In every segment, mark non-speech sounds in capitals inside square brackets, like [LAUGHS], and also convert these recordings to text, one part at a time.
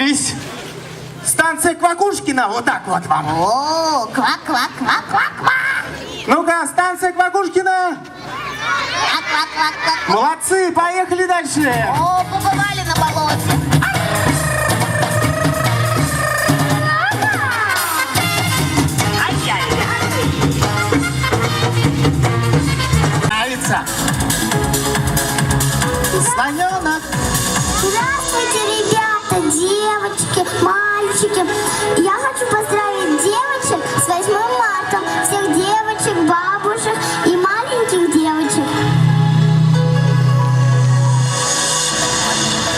Лись. Станция Квакушкина, вот так вот вам. О, квак-квак-квак-квак-квак. Ну-ка, станция Квакушкина. Квак-квак-квак-квак. Молодцы, поехали дальше. О, побывали на болоте. Нравится. Слоненок. Девочки, мальчики. Я хочу поздравить девочек с 8 марта. Всех девочек, бабушек и маленьких девочек.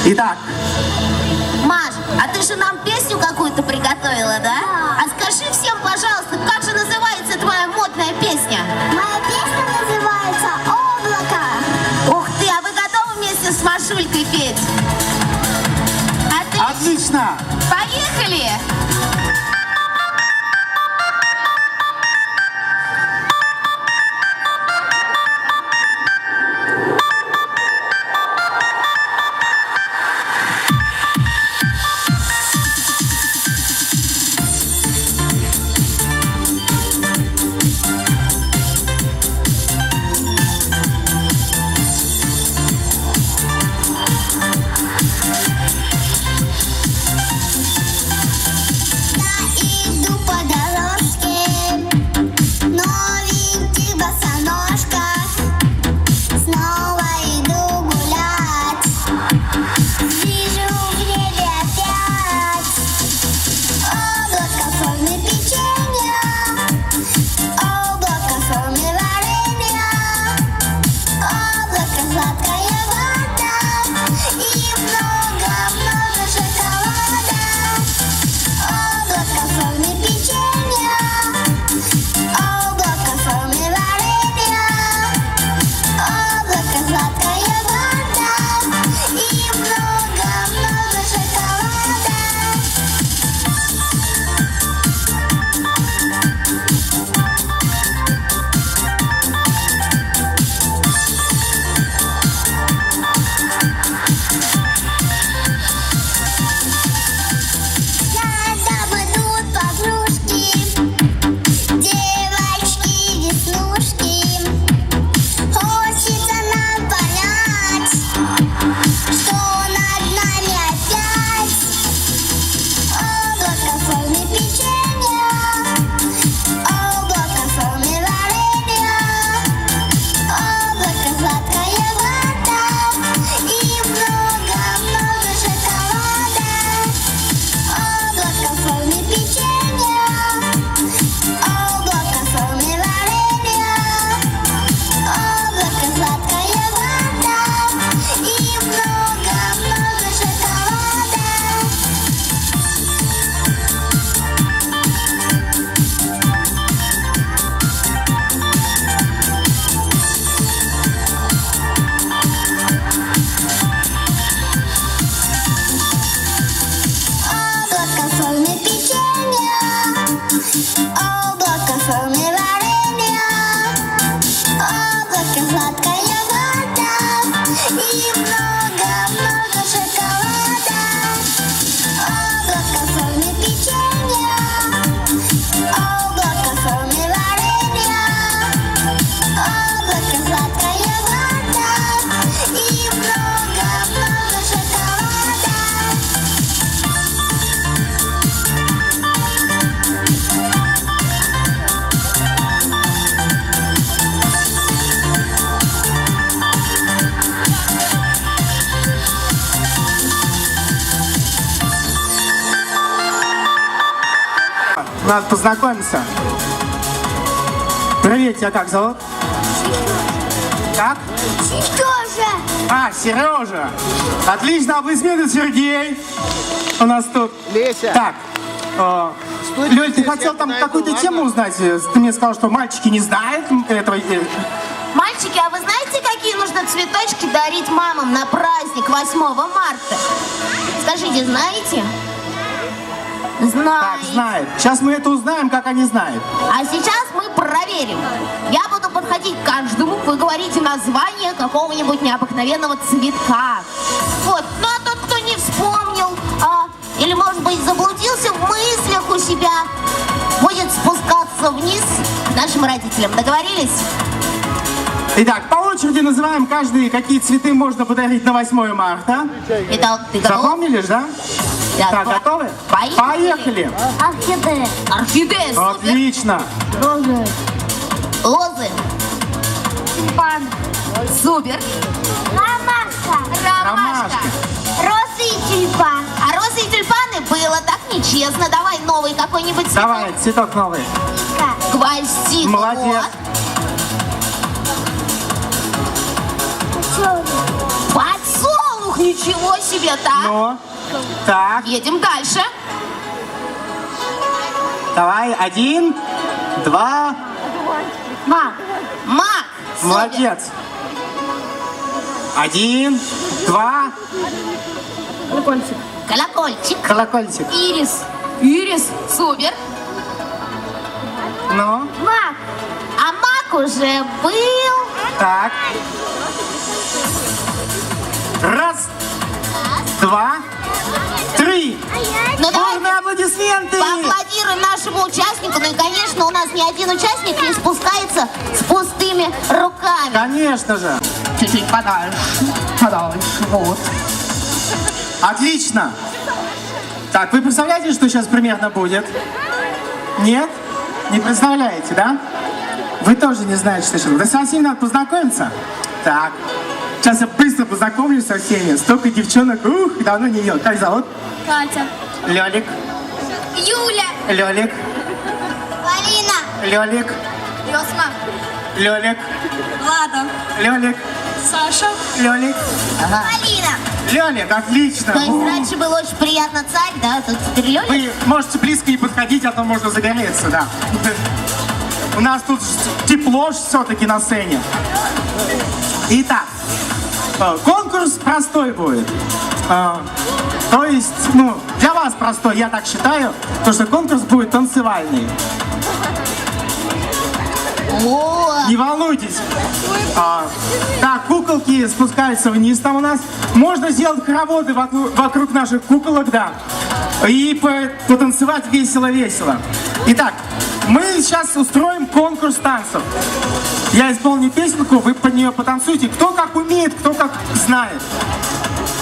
Итак, Маш, а ты же нам песню какую-то приготовила, да? А скажи всем, пожалуйста, как же называется твоя модная песня? Моя песня называется «Облако». Ух ты, а вы готовы вместе с Машулькой петь? Отлично. Надо познакомиться. Привет, тебя как зовут? Как? Сережа! А, Сережа. Отлично, аплодисменты, Сергей. У нас тут. Леся. Так. э, Студия Лёль, ты хотел там какую-то ладно? тему узнать? Ты мне сказал, что мальчики не знают этого. э, Мальчики, а вы знаете, какие нужно цветочки дарить мамам на праздник 8 марта? Скажите, знаете? Так, Знаете. знает. Сейчас мы это узнаем, как они знают. А сейчас мы проверим. Я буду подходить к каждому, вы говорите название какого-нибудь необыкновенного цветка. Вот, ну а тот, кто не вспомнил, а, или себя будет спускаться вниз к нашим родителям. Договорились? Итак, по очереди называем каждый, какие цветы можно подарить на 8 марта. Итак, ты готов? Запомнили же, да? Так, готовы? Поехали. Поехали. Орхидея. Орхидея, супер. Отлично. Розы. Лозы, Тюльпан. супер. Ромашка. Ромашка. Розы и тюльпан. А розы и тюльпаны было так нечестно. Давай новый какой-нибудь цветок. Давай, цветок новый. Ка. Гвоздик. Молодец. Вот. Подсолнух, ничего себе, так? Ну, так, Едем дальше. давай, один, два, Мак. Мак. молодец. Один, два, Колокольчик. Колокольчик. колокольчик. Ирис. Ирис. Супер. Ну, Мак. А мак уже был. так. Раз, два, три. Ну давай Бурные аплодисменты. поаплодируем нашему участнику. Ну и, конечно, у нас ни один участник не спускается с пустыми руками. Конечно же. Чуть-чуть подальше. Подальше. Вот. Отлично. Так, вы представляете, что сейчас примерно будет? Нет? Не представляете, да? Вы тоже не знаете, что сейчас. Да со всеми надо познакомиться. Так. Сейчас я быстро познакомлюсь со всеми. Столько девчонок. Ух, давно не видел. Как зовут? Катя. Лёлик. Юля. Лёлик. Полина. Лёлик. Йосма. Лёлик. Влада. Лёлик. Саша. Лёлик. Полина. Лёлик, отлично. То есть раньше было очень приятно царь, да? Тут теперь Лёля? Вы можете близко не подходить, а то можно загореться, да. У нас тут тепло все-таки на сцене. Итак, конкурс простой будет. Э, То есть, ну, для вас простой, я так считаю, то что конкурс будет танцевальный. Не волнуйтесь. А, так, куколки спускаются вниз там у нас. Можно сделать хороводы вокруг, вокруг наших куколок, да. И по- потанцевать весело-весело. Итак, мы сейчас устроим конкурс танцев. Я исполню песенку, вы под нее потанцуйте. Кто как умеет, кто как знает.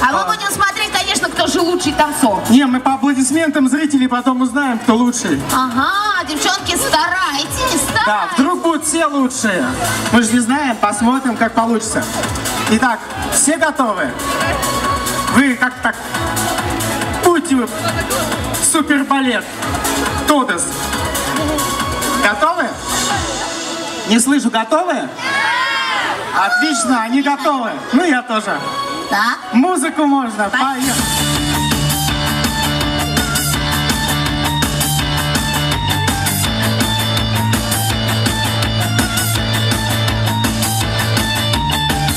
а мы будем смотреть, конечно, кто же лучший танцор. Не, мы по аплодисментам зрителей потом узнаем, кто лучший. Ага, девчонки, старайтесь, Да, старайтесь. вдруг будут все лучшие. Мы же не знаем, посмотрим, как получится. Итак, все готовы? Вы как так? Будьте вы супер балет. Тодес. Не слышу, готовы? Отлично, они готовы. Ну, я тоже. Так, Музыку можно. Поехали.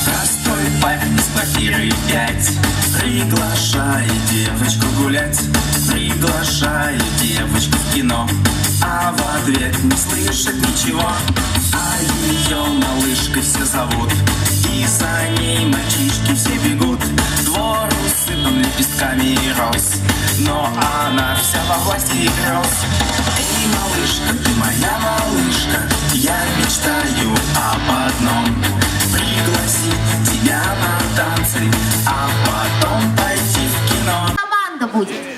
Простой парень с квартиры 5 Приглашает девочку гулять Приглашает девочку в кино А в ответ не слышит ничего ее малышкой все зовут. И за ней мальчишки все бегут. Двор усыпан лепестками роз. Но она вся во власти гроз Эй, малышка, ты моя малышка. Я мечтаю об одном. Пригласить тебя на танцы А потом пойти в кино. Команда будет.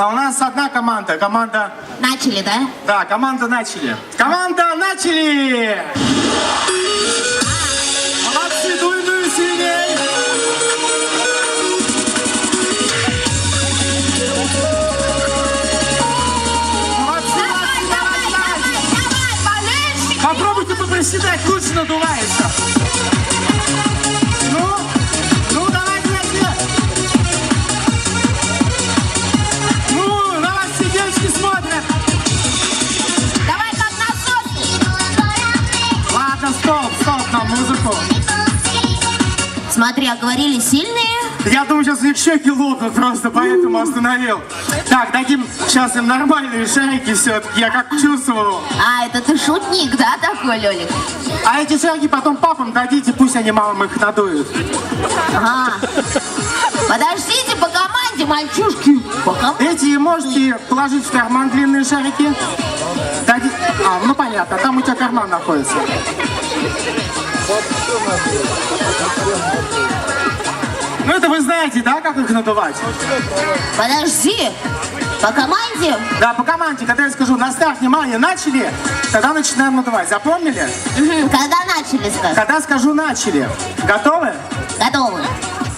А у нас одна команда. Команда... Начали, да? Да, команда начали. Команда начали! Молодцы, дуй, дуй, сильней! Молодцы, молодцы, давай, давай! давай, болельщики! Попробуйте поприседать, лучше надувается. Смотри, а говорили сильные? Я думаю, сейчас у них щеки лопнут просто, поэтому остановил. Так, дадим сейчас им нормальные шарики все-таки, я как чувствовал. А, это ты шутник, да, такой, Лёлик? А эти шарики потом папам дадите, пусть они мамам их надуют. Ага. Подождите, по команде мальчишки. По команде. Эти можете положить в карман длинные шарики. Дади- А, ну понятно, там у тебя карман находится. Ну это вы знаете, да, как их надувать? Подожди. По команде? Да, по команде, когда я скажу на старт, внимание, начали, тогда начинаем надувать. Запомнили? Когда начали сказать? Когда скажу начали. Готовы? Готовы.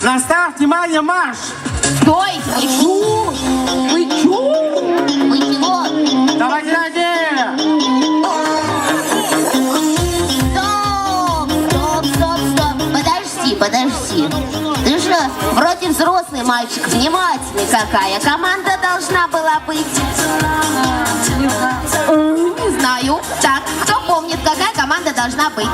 На старт, внимание, марш! Стой! Вы чё? Вы чё? Вы чего? Давайте, давайте! Подожди. Ты же вроде взрослый мальчик, внимательный какая. Команда должна была быть. Не знаю. Так, кто помнит, какая команда должна быть?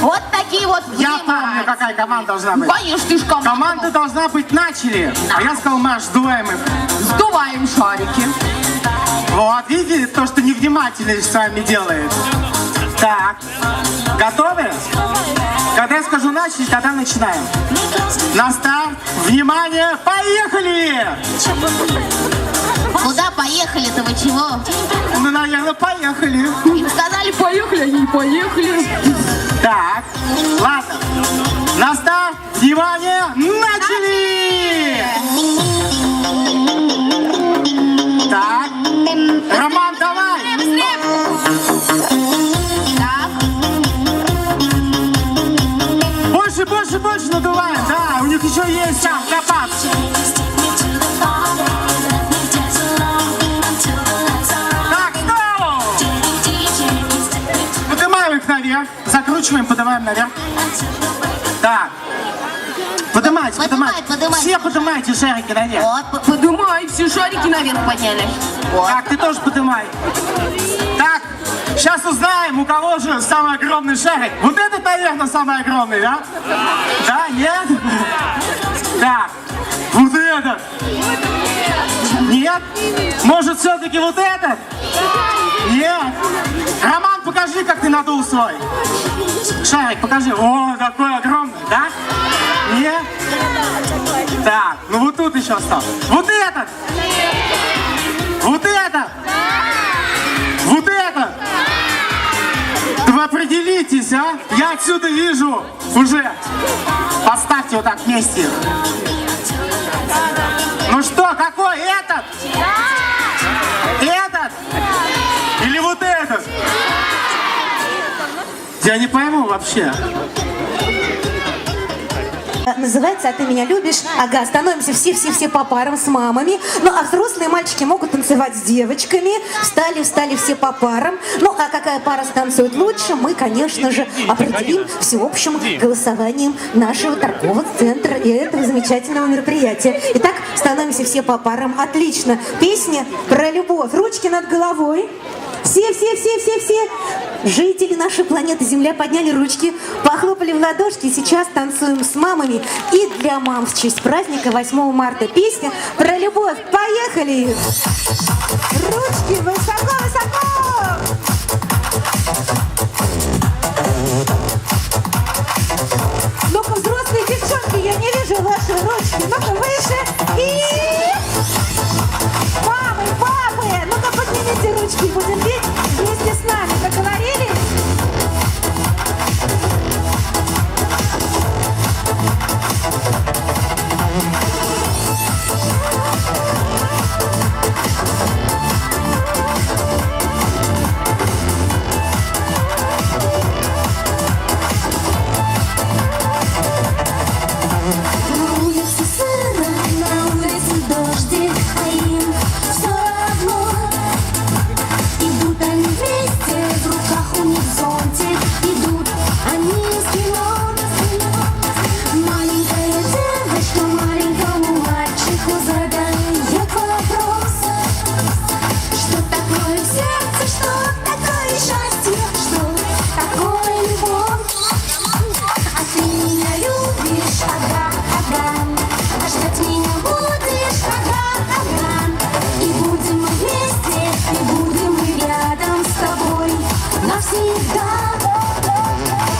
Вот такие вот Я помню, какая команда должна быть. Конечно, ты ж команда. Команда должна быть начали. А я сказал марш, сдуваем их. Сдуваем шарики. Вот, видите, то, что невнимательный с вами делает. Так, готовы? Когда я скажу начали, тогда начинаем. На старт, внимание, поехали! Куда поехали-то вы чего? Ну, наверное, поехали. Им сказали поехали, они не поехали. Так, ладно. На старт, внимание, начали! Так, наверх. Так. Поднимайте, Поднимай, поднимайте. поднимай. Все поднимайте шарики наверх. вот, п- поднимай, все шарики наверх подняли. Вот. Так, ты тоже поднимай. Так, сейчас узнаем, у кого же самый огромный шарик. Вот этот, наверное, самый огромный, да? Да, нет? Так, вот этот. Нет? Может, все-таки вот этот? Нет. Роман, покажи, как ты надул свой. Шарик, покажи. О, такой огромный, да? Нет? Так, ну вот тут еще остался. Вот этот! Вот этот! Вот этот! Да Вы определитесь, а? Я отсюда вижу уже. Поставьте вот так вместе. Ну что, какой этот? Этот? Я не пойму вообще. Называется «А ты меня любишь». Ага, становимся все-все-все по парам с мамами. Ну, а взрослые мальчики могут танцевать с девочками. Встали, встали все по парам. Ну, а какая пара станцует лучше, мы, конечно же, определим всеобщим голосованием нашего торгового центра и этого замечательного мероприятия. Итак, становимся все по парам. Отлично. Песня про любовь. Ручки над головой. Все, все, все, все, все жители нашей планеты Земля подняли ручки, похлопали в ладошки. Сейчас танцуем с мамами. И для мам в честь праздника 8 марта песня про любовь. Поехали! Ручки высоко-высоко!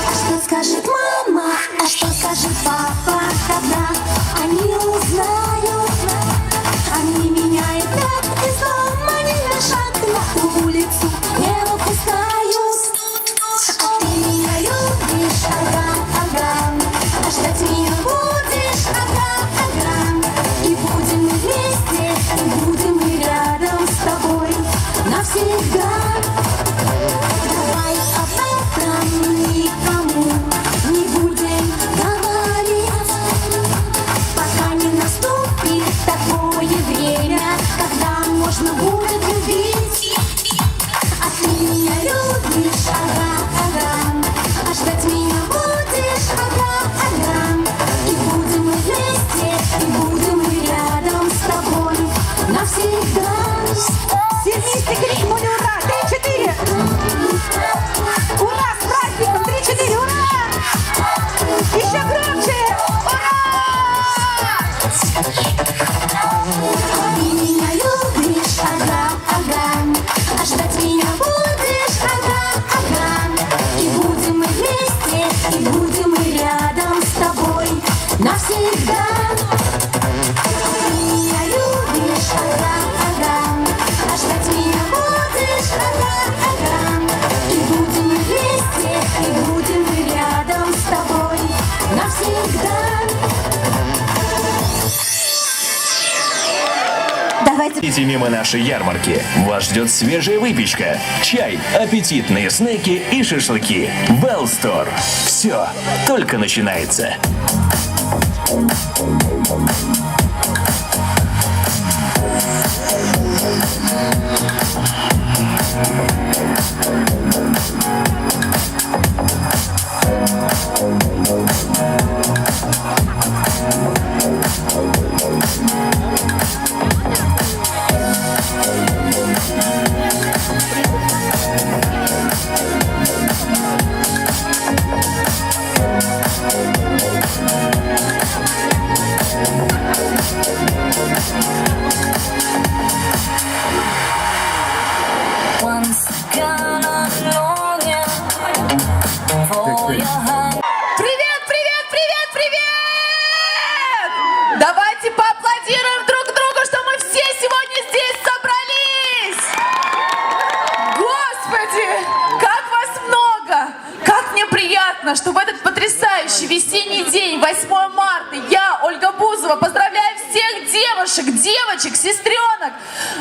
А что скажет мама, а что скажет папа, когда Идите мимо нашей ярмарки. Вас ждет свежая выпечка, чай, аппетитные снеки и шашлыки. Белстор. Все только начинается. Thank приятно, что в этот потрясающий весенний день, 8 марта, я, Ольга Бузова, поздравляю всех девушек, девочек, сестренок,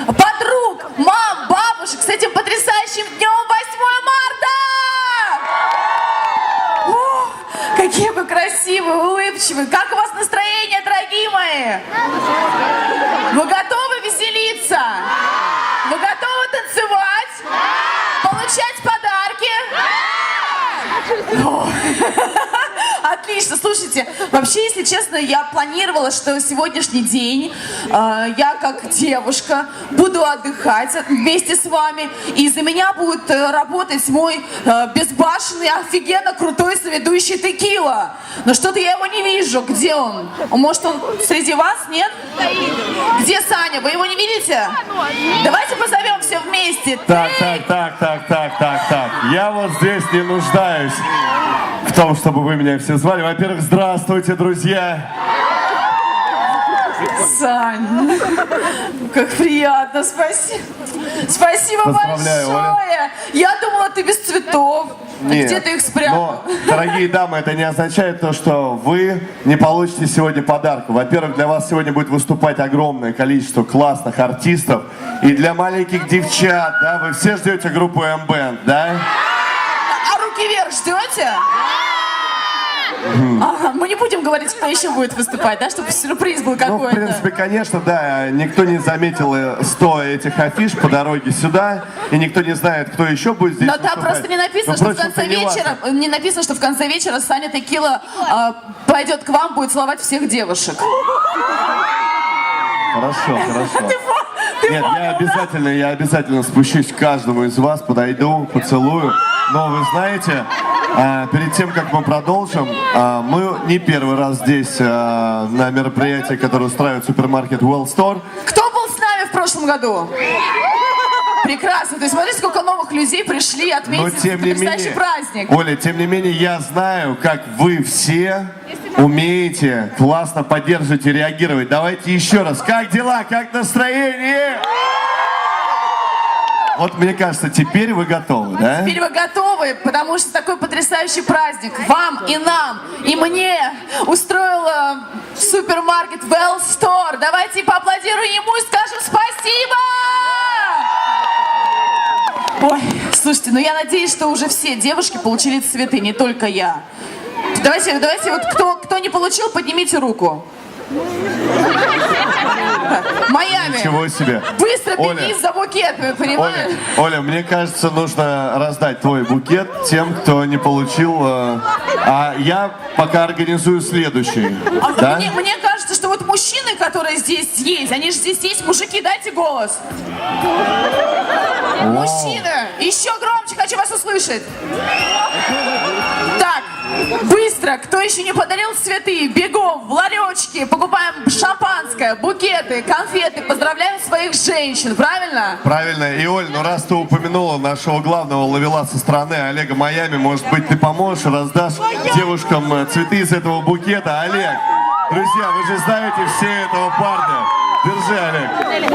подруг, мам, бабушек с этим потрясающим днем 8 марта! Ух, Какие вы красивые, улыбчивые. Как у вас настроение, дорогие мои? Вообще, если честно, я планировала, что сегодняшний день э, я как девушка буду отдыхать вместе с вами, и за меня будет э, работать мой э, безбашенный, офигенно крутой соведущий Текила. Но что-то я его не вижу. Где он? Может, он среди вас, нет? Где Саня? Вы его не видите? Давайте позовем все вместе. Так, так, так, так, так, так, так. Я вот здесь не нуждаюсь в том, чтобы вы меня все звали. Во-первых, здравствуйте, друзья. Сань, как приятно, спасибо. Спасибо Поздравляю, большое. Я думала, ты без цветов. Нет. Где ты их спрятал? Но, дорогие дамы, это не означает то, что вы не получите сегодня подарка. Во-первых, для вас сегодня будет выступать огромное количество классных артистов. И для маленьких девчат, да, вы все ждете группу M-Band, да? А руки вверх ждете? Ага, мы не будем говорить, кто еще будет выступать, да, чтобы сюрприз был Ну, в какой-то. принципе, конечно, да. Никто не заметил э, 100 этих афиш по дороге сюда, и никто не знает, кто еще будет здесь Но там выступать. просто не написано, Но, что в впрочем, конце это не важно. вечера, не написано, что в конце вечера Саня Текила а, пойдет к вам, будет целовать всех девушек. Хорошо, хорошо. [LAUGHS] Ты Нет, я обязательно, я обязательно спущусь к каждому из вас, подойду, поцелую. Но вы знаете, а, перед тем, как мы продолжим, а, мы не первый раз здесь а, на мероприятии, которое устраивает супермаркет Well Store. Кто был с нами в прошлом году? Прекрасно. То есть смотрите, сколько новых людей пришли Но отметить тем не менее, праздник. Оля, тем не менее, я знаю, как вы все умеете классно поддерживать и реагировать. Давайте еще раз. Как дела? Как настроение? Вот мне кажется, теперь вы готовы, да? Теперь вы готовы, потому что такой потрясающий праздник вам и нам, и мне устроила супермаркет Well Store. Давайте поаплодируем ему и скажем спасибо! Ой, слушайте, ну я надеюсь, что уже все девушки получили цветы, не только я. Давайте, давайте, вот кто, кто не получил, поднимите руку. Майами. Ничего себе. Быстро Оля. беги за букет, Оля, понимаешь? Оля, мне кажется, нужно раздать твой букет тем, кто не получил. э, А я пока организую следующий. А Да? мне, мне кажется, что вот мужчины, которые здесь есть, они же здесь есть, мужики, дайте голос. Мужчины, еще громче, хочу вас услышать. Так, быстро, кто еще не подарил цветы, бегом в ларечки, покупаем шампанское, букеты, конфеты, поздравляем своих женщин, правильно? Правильно. И, Оль, ну раз ты упомянула нашего главного ловеласа страны, Олега Майами, может быть, ты поможешь, раздашь девушкам э, цветы из этого букета. Олег, друзья, вы же знаете все этого парня. Держи, Олег.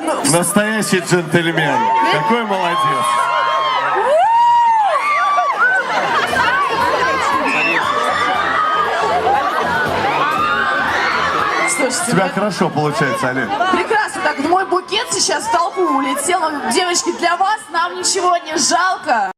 Ну, Настоящий джентльмен. Какой молодец. У тебя хорошо получается, Олег. Прекрасно. Так, мой букет сейчас в толпу улетел. Девочки, для вас нам ничего не жалко.